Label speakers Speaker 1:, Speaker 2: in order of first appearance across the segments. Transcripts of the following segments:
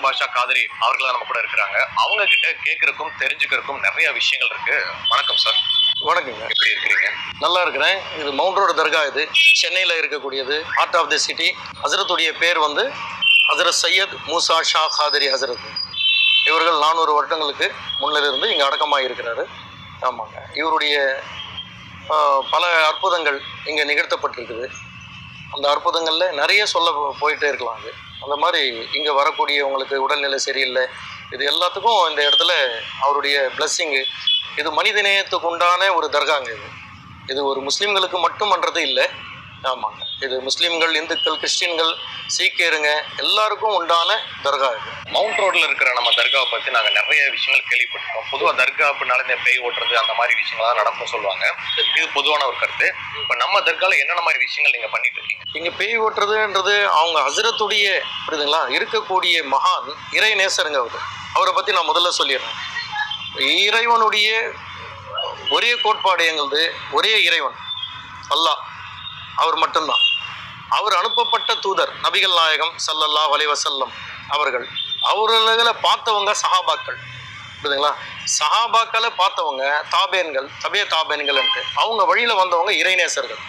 Speaker 1: அன்வர் பாஷா காதரி அவர்கள் நம்ம கூட இருக்கிறாங்க. அவங்க கிட்ட கேட்கறதுக்கும் தெரிஞ்சுக்கிறதுக்கும் நிறைய விஷயங்கள் இருக்கு. வணக்கம் சார்
Speaker 2: வணக்கங்க.
Speaker 1: எப்படி இருக்கிறீங்க?
Speaker 2: நல்லா இருக்கிறேன். இது மவுண்ட் ரோடு தர்கா இது. சென்னையில் இருக்கக்கூடியது. ஹார்ட் ஆஃப் தி சிட்டி ஹசரத்துடைய பேர் வந்து ஹசரத் சையத் மூசா ஷா காதரி ஹசரத். இவர்கள் நானூறு வருடங்களுக்கு முன்னிலிருந்து இங்கே அடக்கமாக இருக்கிறாரு. ஆமாங்க. இவருடைய பல அற்புதங்கள் இங்கே நிகழ்த்தப்பட்டிருக்குது. அந்த அற்புதங்களில் நிறைய சொல்ல போயிட்டே இருக்கலாம் அது. அந்த மாதிரி இங்கே வரக்கூடியவங்களுக்கு உடல்நிலை சரியில்லை இது எல்லாத்துக்கும் இந்த இடத்துல அவருடைய பிளஸ்ஸிங்கு இது மனிதநேயத்துக்கு உண்டான ஒரு தர்காங்க இது. இது ஒரு முஸ்லீம்களுக்கு மட்டும் பண்ணுறது இல்லை. ஆமாங்க. இது முஸ்லீம்கள் இந்துக்கள் கிறிஸ்டின்கள் சீக்கியருங்க எல்லாருக்கும் உண்டான தர்கா இது.
Speaker 1: மவுண்ட் ரோட்ல இருக்கிற நம்ம தர்காவை பத்தி நாங்க நிறைய விஷயங்கள் கேள்விப்பட்டிருக்கோம். பொதுவா தர்கா அப்படின்னால இந்த பேய் ஓட்டுறது அந்த மாதிரி விஷயங்கள்லாம் நடக்கும் சொல்லுவாங்க. இது பொதுவான ஒரு கருத்து. இப்ப நம்ம தர்கால என்னென்ன மாதிரி விஷயங்கள் நீங்க பண்ணிட்டு இருக்கீங்க?
Speaker 2: இங்கே பேய் ஓட்டுறதுன்றது அவங்க ஹசரத்துடைய புரியுதுங்களா? இருக்கக்கூடிய மகான் இறை நேசருங்க அவர். அவரை பற்றி நான் முதல்ல சொல்லிடுறேன். இறைவனுடைய ஒரே கோட்பாடு எங்களுது ஒரே இறைவன். அல்லாஹ். அவர் மட்டும்தான். அவர் அனுப்பப்பட்ட தூதர் நபிகள் நாயகம் சல்லல்லா வலைவசல்லம் அவர்கள். அவர்களை பார்த்தவங்க சஹாபாக்கள். புரியுதுங்களா? சஹாபாக்களை பார்த்தவங்க தாபேன்கள் தபே தாபேன்கள்ன்ட்டு அவங்க வழியில் வந்தவங்க இறைநேசர்கள்.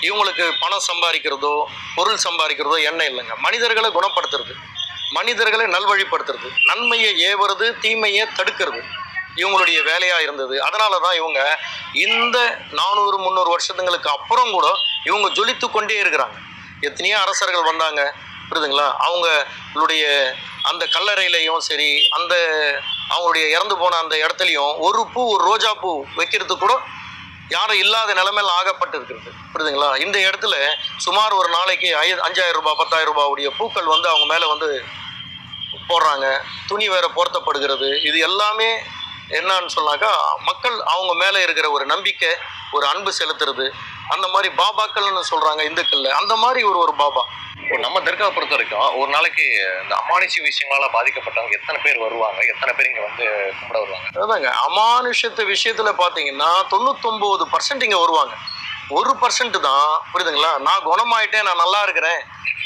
Speaker 2: இவங்களுக்கு பணம் சம்பாதிக்கிறதோ பொருள் சம்பாதிக்கிறதோ எண்ணம் இல்லைங்க. மனிதர்களை குணப்படுத்துறது மனிதர்களை நல்வழிப்படுத்துறது நன்மையை ஏவுறது தீமையை தடுக்கிறது. இவங்களுடைய வேலையாக இருந்தது. அதனால தான் இவங்க இந்த நானூறு முந்நூறு வருஷத்துங்களுக்கு அப்புறம் கூட இவங்க ஜொலித்து கொண்டே இருக்கிறாங்க. எத்தனையோ அரசர்கள் வந்தாங்க. புரியுதுங்களா? அவங்களுடைய அந்த கல்லறையிலையும் சரி அந்த அவங்களுடைய இறந்து போன அந்த இடத்துலையும் ஒரு பூ ஒரு ரோஜா பூ வைக்கிறது கூட யாரும் இல்லாத நிலைமையில் ஆகப்பட்டு இருக்கிறது புரியுதுங்களா? இந்த இடத்துல சுமார் ஒரு நாளைக்கு ஐ அஞ்சாயிரம் ரூபாய் பத்தாயிரம் ரூபாவுடைய பூக்கள் வந்து அவங்க மேலே வந்து போடுறாங்க. துணி வேற போர்த்தப்படுகிறது. இது எல்லாமே என்னன்னு சொன்னாக்கா மக்கள் அவங்க மேலே இருக்கிற ஒரு நம்பிக்கை ஒரு அன்பு செலுத்துறது அந்த மாதிரி பாபாக்கள்னு சொல்றாங்க இந்துக்கள்ல. அந்த மாதிரி ஒரு ஒரு பாபா.
Speaker 1: நம்ம தர்காவை பொறுத்த வரைக்கும் ஒரு நாளைக்கு இந்த அமானுஷ்ய விஷயங்களால பாதிக்கப்பட்டவங்க எத்தனை பேர் வருவாங்க? எத்தனை பேர் இங்க வந்து கும்பிட வருவாங்க?
Speaker 2: அதாங்க அமானுஷத்து விஷயத்துல பாத்தீங்கன்னா தொண்ணூத்தொன்பது பர்சன்ட் இங்க வருவாங்க. ஒரு பர்சன்ட் தான் புரியுதுங்களா? நான் குணமாயிட்டேன் நான் நல்லா இருக்கிறேன்.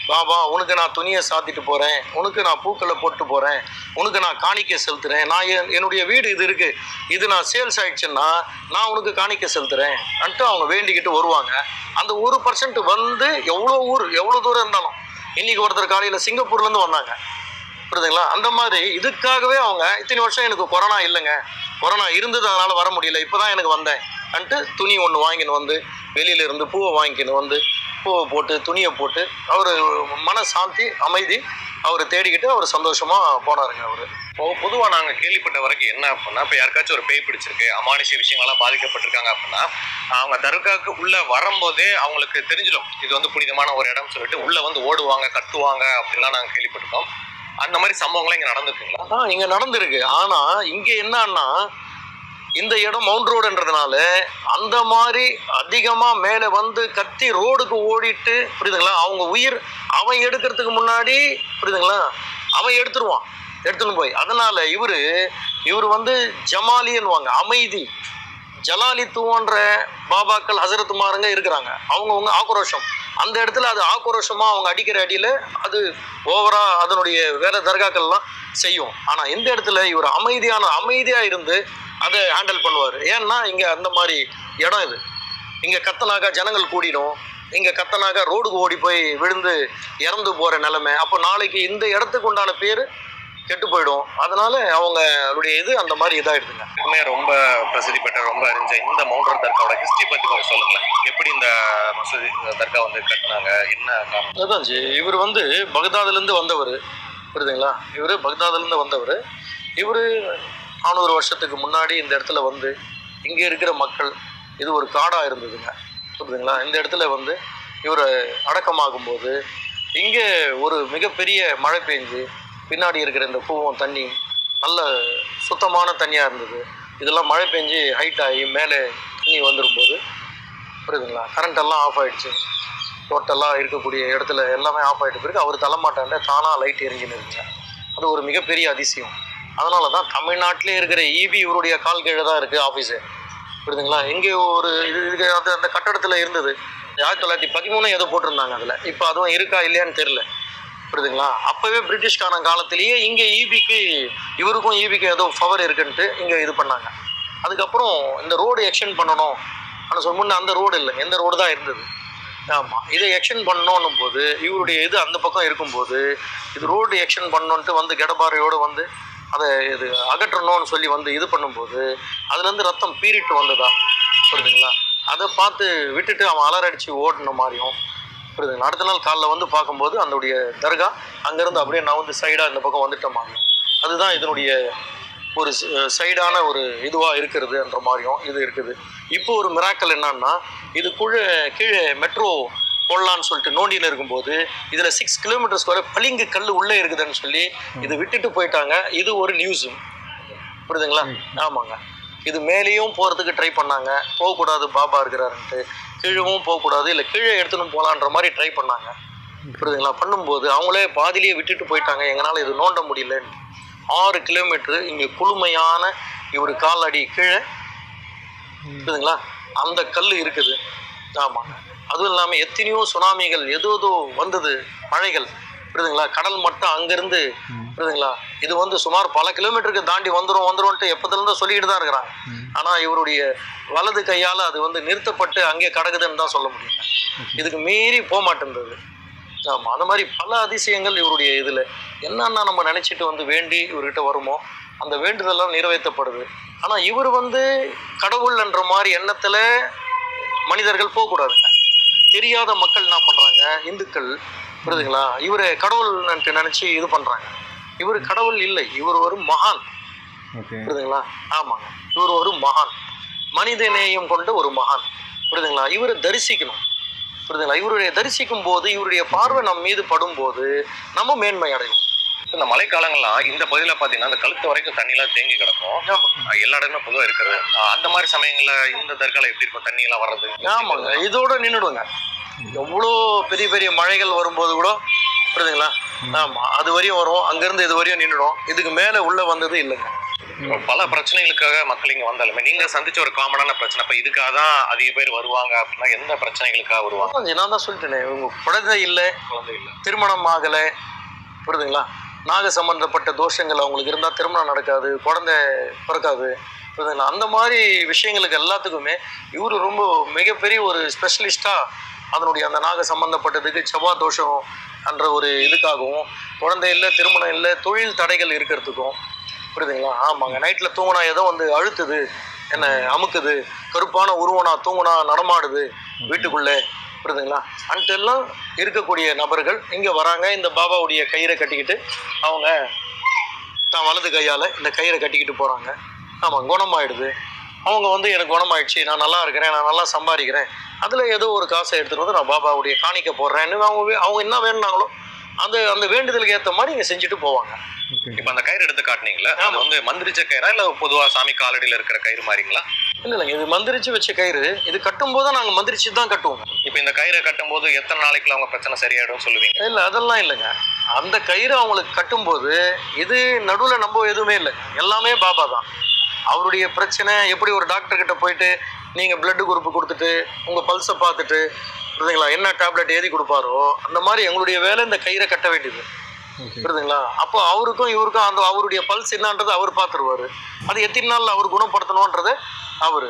Speaker 2: பாபா உனக்கு நான் துணியை சாத்திட்டு போறேன் உனக்கு நான் பூக்களை போட்டு போறேன். உனக்கு நான் காணிக்கை செலுத்துறேன். நான் என் என்னுடைய வீடு இது இருக்கு. இது நான் சேல்ஸ் ஆயிடுச்சுன்னா நான் உனக்கு காணிக்கை செலுத்துகிறேன் அன்ட்டு அவங்க வேண்டிக்கிட்டு வருவாங்க. அந்த ஒரு பர்சன்ட் வந்து எவ்வளோ ஊர் எவ்வளோ தூரம் இருந்தாலும். இன்னைக்கு ஒருத்தர் காலையில் சிங்கப்பூர்லேருந்து வந்தாங்க. புரியுதுங்களா? அந்த மாதிரி இதுக்காகவே அவங்க இத்தனை வருஷம் எனக்கு கொரோனா இல்லைங்க. கொரோனா இருந்தது அதனால் வர முடியல. இப்போ தான் எனக்கு வந்தேன். அன்ட்டு துணி ஒன்று வாங்கின்னு வந்து வெளியில இருந்து பூவை வாங்கிக்கின்னு வந்து பூவை போட்டு துணியை போட்டு அவர் மன சாந்தி அமைதி அவர் தேடிக்கிட்டு அவர் சந்தோஷமாக போனாருங்க அவர்.
Speaker 1: இப்போ பொதுவா நாங்க கேள்விப்பட்ட வரைக்கும் என்ன அப்படின்னா இப்போ யாருக்காச்சும் ஒரு பேய் பிடிச்சிருக்கு அமானுஷ்ய விஷயங்களால பாதிக்கப்பட்டிருக்காங்க அப்படின்னா அவங்க தர்காவுக்கு உள்ள வரும்போதே அவங்களுக்கு தெரிஞ்சிடும். இது வந்து புனிதமான ஒரு இடம் சொல்லிட்டு உள்ள வந்து ஓடுவாங்க கத்துவாங்க அப்படிலாம் நாங்க கேள்விப்பட்டிருக்கோம். அந்த மாதிரி சம்பவங்கள்லாம் இங்க நடந்திருக்குங்களா?
Speaker 2: ஆ இங்கே நடந்திருக்கு. ஆனால் இங்கே என்னன்னா இந்த இடம் மவுண்ட் ரோடுன்றதுனால அந்த மாதிரி அதிகமாக மேலே வந்து கத்தி ரோடுக்கு ஓடிட்டு புரியுதுங்களா? அவங்க உயிர் அவன் எடுக்கிறதுக்கு முன்னாடி புரியுதுங்களா? அவன் எடுத்துருவான் எடுத்துன்னு போய். அதனால் இவர் இவர் வந்து ஜமாலின்னுவாங்க அமைதி. ஜலாலித்துவன்ற பாபாக்கள் ஹசரத்துமாருங்க இருக்கிறாங்க. அவங்கவுங்க ஆக்ரோஷம். அந்த இடத்துல அது ஆக்ரோஷமாக அவங்க அடிக்கிற அடியில் அது ஓவரா அதனுடைய வேற தர்காக்கள்லாம் செய்யும். ஆனால் இந்த இடத்துல இவர் அமைதியான அமைதியாக இருந்து அதை ஹேண்டில் பண்ணுவார். ஏன்னா இங்க அந்த மாதிரி இடம் இது. இங்க கத்தனாக்கா ஜனங்கள் கூடிடும். இங்க கத்தனாக்கா ரோடுக்கு ஓடி போய் விழுந்து இறந்து போற நிலைமை. அப்போ நாளைக்கு இந்த இடத்துக்கு உண்டான பேர் கெட்டு போயிடும். அதனால அவங்களுடைய இது அந்த மாதிரி இதாயிடுதுங்க.
Speaker 1: எப்பவுமே ரொம்ப பிரசித்தி பெற்ற ரொம்ப அறிஞ்ச இந்த மவுண்ட் ரோட் தர்காவோட ஹிஸ்டரி பத்தி கொஞ்சம் சொல்லுங்களேன். எப்படி இந்த மசூதி தர்கா வந்து கட்டினாங்க? என்ன காரணம்?
Speaker 2: அதான் ஜி. இவர் வந்து பக்தாதுலேருந்து வந்தவர். புரியுதுங்களா? இவர் பக்தாதுலேருந்து வந்தவர். இவர் நானூறு வருஷத்துக்கு முன்னாடி இந்த இடத்துல வந்து இங்கே இருக்கிற மக்கள் இது ஒரு காடாக இருந்ததுங்க. புரியுதுங்களா? இந்த இடத்துல வந்து இவர் அடக்கமாகும்போது இங்கே ஒரு மிகப்பெரிய மழை பெஞ்சு பின்னாடி இருக்கிற இந்த பூவம் தண்ணி நல்ல சுத்தமான தண்ணியாக இருந்தது. இதெல்லாம் மழை பெஞ்சு ஹைட் ஆகி மேலே தண்ணி வந்துடும்போது புரியுதுங்களா? கரண்ட்டெல்லாம் ஆஃப் ஆகிடுச்சு டோட்டலாக இருக்கக்கூடிய இடத்துல எல்லாமே ஆஃப் ஆகிட்ட பிறகு அவர் தலைமாட்டாண்ட தானாக லைட் எரிஞ்சுன்னு இருக்குங்க அது ஒரு மிகப்பெரிய அதிசயம். அதனால தான் தமிழ்நாட்டிலே இருக்கிற ஈபி இவருடைய கால் கீழே தான் இருக்குது ஆஃபீஸு புரியுதுங்களா? எங்கே ஒரு இது இது அது அந்த கட்டடத்தில் இருந்தது. ஆயிரத்தி தொள்ளாயிரத்தி பதிமூணு ஏதோ போட்டிருந்தாங்க அதில். இப்போ அதுவும் இருக்கா இல்லையான்னு தெரில புரியுதுங்களா? அப்போவே பிரிட்டிஷ்கான காலத்திலேயே இங்கே ஈபிக்கு இவருக்கும் ஈபிக்கும் ஏதோ பவர் இருக்குன்ட்டு இங்கே இது பண்ணாங்க. அதுக்கப்புறம் இந்த ரோடு எக்ஸ்டெண்ட் பண்ணணும். ஆனால் சொல்ல முன்ன அந்த ரோடு இல்லை. எந்த ரோடு தான் இருந்தது. ஆமாம் இதை எக்ஸ்டெண்ட் பண்ணணும் போது இவருடைய இது அந்த பக்கம் இருக்கும்போது இது ரோடு எக்ஸ்டெண்ட் பண்ணணுன்ட்டு வந்து கெடபாரையோடு வந்து அதை இது அகற்றணும்னு சொல்லி வந்து இது பண்ணும்போது அதுலேருந்து ரத்தம் பீரிட்டு வந்ததா? புரியுதுங்களா? அதை பார்த்து விட்டுட்டு அவன் அலறடிச்சு ஓடின மாதிரியும் புரியுதுங்களா? அடுத்த நாள் காலைல வந்து பார்க்கும்போது அதனுடைய தர்கா அங்கேருந்து அப்படியே நான் வந்து சைடாக இந்த பக்கம் வந்துட்ட மாதிரியும். அதுதான் இதனுடைய ஒரு சைடான ஒரு இதுவாக இருக்கிறதுன்ற மாதிரியும் இது இருக்குது. இப்போ ஒரு மிராக்கல் என்னன்னா இது கீழே மெட்ரோ போடலான்னு சொல்லிட்டு நோண்டின்னு இருக்கும்போது இதில் சிக்ஸ் கிலோமீட்டர்ஸ் வரை பளிங்கு கல் உள்ளே இருக்குதுன்னு சொல்லி இது விட்டுட்டு போயிட்டாங்க. இது ஒரு நியூஸும் புரியுதுங்களா? ஆமாங்க. இது மேலேயும் போகிறதுக்கு ட்ரை பண்ணாங்க. போகக்கூடாது பாபா இருக்கிறாருன்ட்டு. கீழவும் போகக்கூடாது இல்லை கீழே எடுத்துன்னு போகலான்ற மாதிரி ட்ரை பண்ணாங்க. புரியுதுங்களா? பண்ணும்போது அவங்களே பாதியிலேயே விட்டுட்டு போயிட்டாங்க. எங்களால் இது நோண்ட முடியலன்னு. ஆறு கிலோமீட்டரு இங்கே குளுமையான இவர் கால் அடி கீழே. புரியுதுங்களா? அந்த கல் இருக்குது. ஆமாம் அதுவும் இல்லாமல் எத்தனையோ சுனாமிகள் ஏதோ ஏதோ வந்தது மழைகள். புரியுதுங்களா? கடல் மட்டம் அங்கேருந்து புரியுதுங்களா? இது வந்து சுமார் பல கிலோமீட்டருக்கு தாண்டி வந்துடும் வந்துரும்ன்ட்டு எப்போதுலேருந்து சொல்லிக்கிட்டு தான் இருக்கிறாங்க. ஆனால் இவருடைய வலது கையால் அது வந்து நிறுத்தப்பட்டு அங்கே கடக்குதுன்னு தான் சொல்ல முடியும். இதுக்கு மீறி போக மாட்டேன்றது ஆமாம் அந்த மாதிரி பல அதிசயங்கள் இவருடைய இதில். என்னென்ன நம்ம நினச்சிட்டு வந்து வேண்டி இவர்கிட்ட வருமோ அந்த வேண்டுதெல்லாம் நிறைவேற்றப்படுது. ஆனால் இவர் வந்து கடவுள்ன்ற மாதிரி எண்ணத்தில் மனிதர்கள் போகக்கூடாதுங்க. தெரியாத மக்கள் என்ன பண்ணுறாங்க இந்துக்கள் புரியுதுங்களா? இவரை கடவுள்ன்ட்டு நினச்சி இது பண்ணுறாங்க இவர் கடவுள் இல்லை. இவர் ஒரு மகான். புரியுதுங்களா? ஆமாங்க. இவர் ஒரு மகான். மனித நேயம் கொண்ட ஒரு மகான். புரியுதுங்களா? இவரை தரிசிக்கணும். புரியுதுங்களா? இவருடைய தரிசிக்கும் போது இவருடைய பார்வை நம் மீது படும்போது நம்ம மேன்மை அடைவோம்
Speaker 1: இந்த மழைக்காலங்கள்லாம் இந்த பகுதியில் பார்த்தீங்கன்னா அந்த கழுத்து வரைக்கும் தண்ணியெல்லாம் தேங்கி கிடக்கும். எல்லா இடமே பொதுவாக இருக்கிறது அஹ் அந்த மாதிரி சமயங்கள்ல இந்த தற்கால எப்படி இருக்கும்? தண்ணி எல்லாம் வர்றது?
Speaker 2: ஆமாங்க. இதோட நின்றுடுங்க எவ்வளோ பெரிய பெரிய மழைகள் வரும்போது கூட புரியுதுங்களா? ஆமாம் அது வரையும் வரும். அங்கேருந்து இது வரையும் நின்றுடும் இதுக்கு மேலே உள்ளே வந்தது இல்லைங்க.
Speaker 1: பல பிரச்சனைகளுக்காக மக்கள் இங்க வந்தாலுமே நீங்க சந்திச்ச ஒரு காமனான பிரச்சனை. இப்ப இதுக்காக தான் அதிக பேர் வருவாங்க அப்படின்னா எந்த பிரச்சனைகளுக்காக வருவாங்க?
Speaker 2: நான் தான் சொல்லிட்டேனே. உங்க குழந்தை இல்லை.
Speaker 1: குழந்தை இல்ல.
Speaker 2: திருமணம் ஆகலை. புரியுதுங்களா? நாக சம்பந்தப்பட்ட தோஷங்கள் அவங்களுக்கு இருந்தால் திருமணம் நடக்காது குழந்தை பிறக்காது. புரியுதுங்களா? அந்த மாதிரி விஷயங்களுக்கு எல்லாத்துக்குமே இவர் ரொம்ப மிகப்பெரிய ஒரு ஸ்பெஷலிஸ்டாக அதனுடைய அந்த நாக சம்பந்தப்பட்டதுக்கு செவ்வாய் தோஷம் என்ற ஒரு இதுக்காகவும் குழந்தை இல்லை திருமணம் இல்லை தொழில் தடைகள் இருக்கிறதுக்கும் புரியுதுங்களா? ஆமாங்க. நைட்டில் தூங்கினா ஏதோ வந்து அழுத்துது என்ன அமுக்குது கருப்பான உருவனா தூங்குனா நடமாடுது வீட்டுக்குள்ளே. புரியுதுங்களா? அன்டெல்லாம் இருக்கக்கூடிய நபர்கள் இங்கே வராங்க இந்த பாபாவுடைய கயிறை கட்டிக்கிட்டு அவங்க தான் வலது கையால் இந்த கயிறை கட்டிக்கிட்டு போகிறாங்க ஆமாம் குணமாயிடுது. அவங்க வந்து எனக்கு குணமாயிடுச்சு நான் நல்லா இருக்கிறேன் நான் நல்லா சம்பாதிக்கிறேன். அதில் ஏதோ ஒரு காசை எடுத்துகிட்டு வந்து நான் பாபாவுடைய காணிக்க போடுறேன்னு அவங்க அவங்க என்ன வேணுனாங்களோ அந்த அந்த வேண்டுதலுக்கு ஏற்ற மாதிரி இங்கே செஞ்சுட்டு போவாங்க.
Speaker 1: இப்ப அந்த கயிறு எடுத்து காட்டுனீங்களா? அது. வந்து மந்திரிச்ச கயிறா இல்ல பொதுவா சாமி காலடியில இருக்கிற கயிறு மாதிரிங்களா
Speaker 2: இல்லை இல்லைங்க இது மந்திரிச்சு வச்ச கயிறு. இது கட்டும்போது நாங்கள் மந்திரிச்சு தான் கட்டுவோம்.
Speaker 1: இப்ப இந்த கயிறை கட்டும் போது எத்தனை நாளைக்குள்ள அவங்க பிரச்சனை சரியாயிடும் சொல்லுவீங்க?
Speaker 2: இல்லை அதெல்லாம் இல்லைங்க. அந்த கயிறு அவங்களுக்கு கட்டும்போது இது நடுவில் நம்ம எதுவுமே இல்லை. எல்லாமே பாபா தான். அவருடைய பிரச்சனை எப்படி ஒரு டாக்டர் கிட்ட போயிட்டு நீங்கள் பிளட் குரூப் கொடுத்துட்டு உங்கள் பல்ஸை பார்த்துட்டு புரியுதுங்களா? என்ன டேப்லெட் எழுதி கொடுப்பாரோ அந்த மாதிரி எங்களுடைய வேலை இந்த கயிறை கட்ட வேண்டியது. புரியுதுங்களா? அப்போ அவருக்கும் இவருக்கும் அந்த அவருடைய பல்ஸ் என்னன்றது அவர் பார்த்துருவாரு. அது எத்தனை நாளில் அவர் குணப்படுத்தணுன்றதை அவர்.